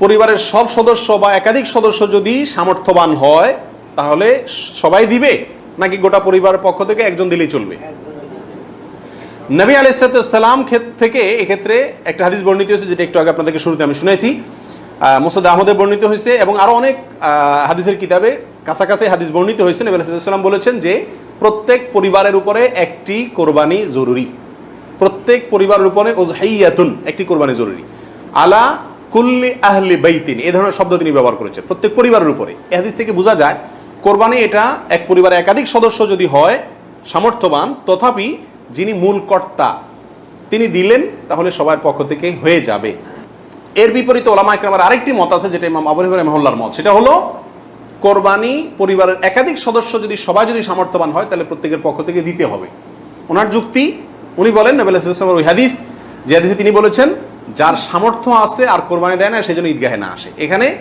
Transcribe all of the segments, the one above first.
পরিবারের সব সদস্য বা একাধিক সদস্য যদি সামর্থ্যবান হয়, তাহলে সবাই দিবে? নাকি গোটা পরিবারের পক্ষ থেকে একজন দিলেই চলবে? নবী আলাইসালাম থেকে এক্ষেত্রে একটা হাদিস বর্ণিত হয়েছে, যেটা একটু আগে আপনাদেরকে শুরুতে আমি শুনেছি। মোসাদ আহমদের বর্ণিত হয়েছে এবং আরও অনেক হাদিসের কিতাবে কাছাকাছি হাদিস বর্ণিত হয়েছে। নবী আলাইসাল্লাম বলেছেন যে, প্রত্যেক পরিবারের উপরে একটি কোরবানি জরুরি। প্রত্যেক পরিবারের উপরে ওজহাইয়াতুন একটি কোরবানি জরুরি। আলা কুল্লি আহলি বাইতিন এই ধরনের শব্দ তিনি ব্যবহার করেছেন প্রত্যেক পরিবারের উপরে। এই হাদিস থেকে বোঝা যায়, কোরবানি এটা এক পরিবারে একাধিক সদস্য যদি হয়, সামর্থ্যবান, তথাপি যিনি মূল কর্তা, তিনি দিলেন, তাহলে সবার পক্ষ থেকে হয়ে যাবে। এর বিপরীতে ওলামা একরামের আরেকটি মত আছে, যেটা ইমাম আবু হানিফা রহমাল্লাহর মত। সেটা হলো, কোরবানি পরিবারের একাধিক সদস্য যদি, সবাই যদি সামর্থ্যবান হয়, তাহলে প্রত্যেকের পক্ষ থেকে দিতে হবে। ওনার যুক্তি, উনি বলেন নবেল হাদিস, যে হাদিসে তিনি বলেছেন যার সামর্থ্য আছে আর কোরবানি দেয় না সেই জন্য ঈদগাহে না আসে। এখানে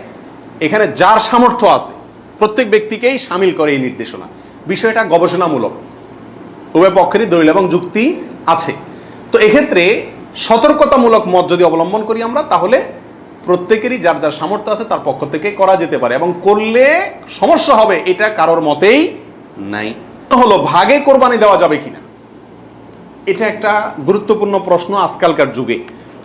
এখানে যার সামর্থ্য আছে, প্রত্যেক ব্যক্তিকেই সামিল করে এই নির্দেশনা। বিষয়টা গবেষণামূলক। উভয় পক্ষেরই দলিল এবং যুক্তি আছে। তো এক্ষেত্রে সতর্কতামূলক মত যদি অবলম্বন করি আমরা, তাহলে প্রত্যেকেরই যার যার সামর্থ্য আছে তার পক্ষ থেকে করা যেতে পারে এবং করলে সমস্যা হবে, এটা কারোর মতেই নাই। হলো, ভাগে কোরবানি দেওয়া যাবে কিনা? এটা একটা গুরুত্বপূর্ণ প্রশ্ন আজকালকার যুগে।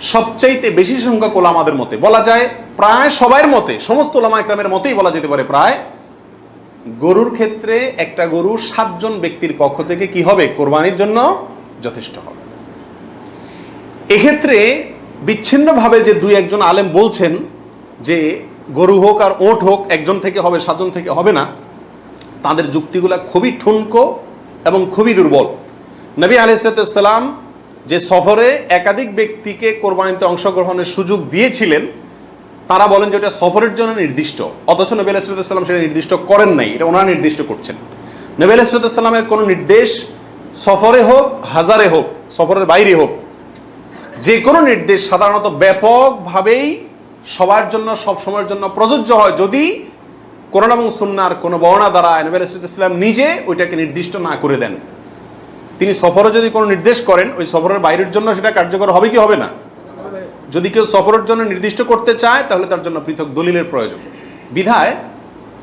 সবচাইতে বেশি সংখ্যক ওলামাদের মতে। বলা যায় প্রায় সবার মতে, সমস্ত ওলামা একরামের মতেই বলা যেতে পারে প্রায়। গরুর ক্ষেত্রে একটা গরু সাতজন ব্যক্তির পক্ষ থেকে কি হবে? কোরবানির জন্য যথেষ্ট হবে। এক্ষেত্রে বিচ্ছিন্নভাবে যে দুই একজন আলেম বলছেন যে গরু হোক আর ওট হোক একজন থেকে হবে, সাতজন থেকে হবে না, তাদের যুক্তিগুলা খুবই ঠুনকো এবং খুবই দুর্বল। নবী আলহিসাল্লাম যে সফরে একাধিক ব্যক্তিকে কোরবানিতে অংশগ্রহণের সুযোগ দিয়েছিলেন, তারা বলেন যে ওটা সফরের জন্য নির্দিষ্ট। অথচ নবী আলাইসাল্লাম সেটা নির্দিষ্ট করেন নাই, এটা ওনারা নির্দিষ্ট করছেন। নবী আলাইসাল্লামের কোনো নির্দেশ সফরে হোক, হাজারে হোক, সফরের বাইরে হোক, যে কোনো নির্দেশ সাধারণত ব্যাপকভাবেই সবার জন্য, সব সময়ের জন্য প্রযোজ্য হয়। যদি কোরআন এবং সুন্নার কোনো বর্ণা দ্বারা নবী আলাইসাল্লাম নিজে ওইটাকে নির্দিষ্ট না করে দেন। তিনি সফরে যদি কোনো নির্দেশ করেন, ওই সফরের বাইরের জন্য সেটা কার্যকর হবে কি হবে না? যদি কেউ সফরের জন্য নির্দিষ্ট করতে চায়, তাহলে তার জন্য পৃথক দলিলের প্রয়োজন। বিধায়,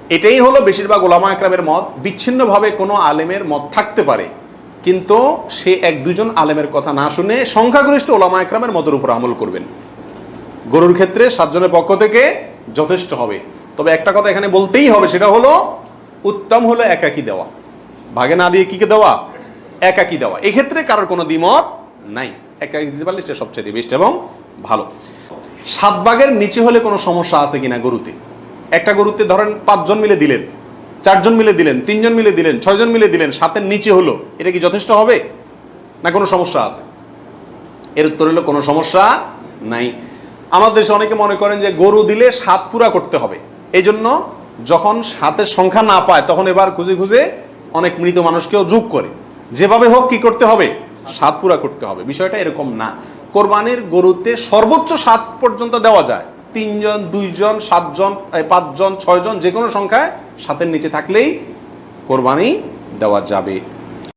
এটাই হলো বেশিরভাগ ওলামা একরামের মত, বিচ্ছিন্নভাবে কোনো আলেমের মত থাকতে পারে। কিন্তু সে এক দুজন আলেমের কথা না শুনে সংখ্যাগরিষ্ঠ ওলামা একরামের মতের উপর আমল করবেন। গরুর ক্ষেত্রে সাতজনের পক্ষ থেকে যথেষ্ট হবে। তবে একটা কথা এখানে বলতেই হবে, সেটা হলো, উত্তম হলো একাকি দেওয়া। ভাগে না দিয়ে কিকে দেওয়া? একাকি দেওয়া। এক্ষেত্রে কারোর কোনো দ্বিমত নাই। একাকি দিতে পারলে সেটা সবচেয়ে বেস্ট এবং ভালো। সাত ভাগের নিচে হলে কোনো সমস্যা আছে কিনা গরুতে? একটা গরুতে ধরেন পাঁচজন মিলে দিলেন, চারজন মিলে দিলেন, তিনজন মিলে দিলেন, ছয়জন মিলে দিলেন, সাতের নিচে হলো, এটা কি যথেষ্ট হবে? না কোনো সমস্যা আছে? এর উত্তর হলো কোনো সমস্যা নাই। আমাদের দেশে অনেকে মনে করেন যে গরু দিলে সাত পুরা করতে হবে। এই জন্য যখন সাতের সংখ্যা না পায়, তখন এবার খুঁজে খুঁজে অনেক মৃত মানুষকেও যোগ করে। যেভাবে হোক কি করতে হবে? সাত পুরা করতে হবে। বিষয়টা এরকম না। কোরবানির গরুতে সর্বোচ্চ সাত পর্যন্ত দেওয়া যায়। তিনজন, দুইজন, সাতজন পাঁচজন, ছয়জন যে কোনো সংখ্যায় সাতের নিচে থাকলেই কোরবানি দেওয়া যাবে।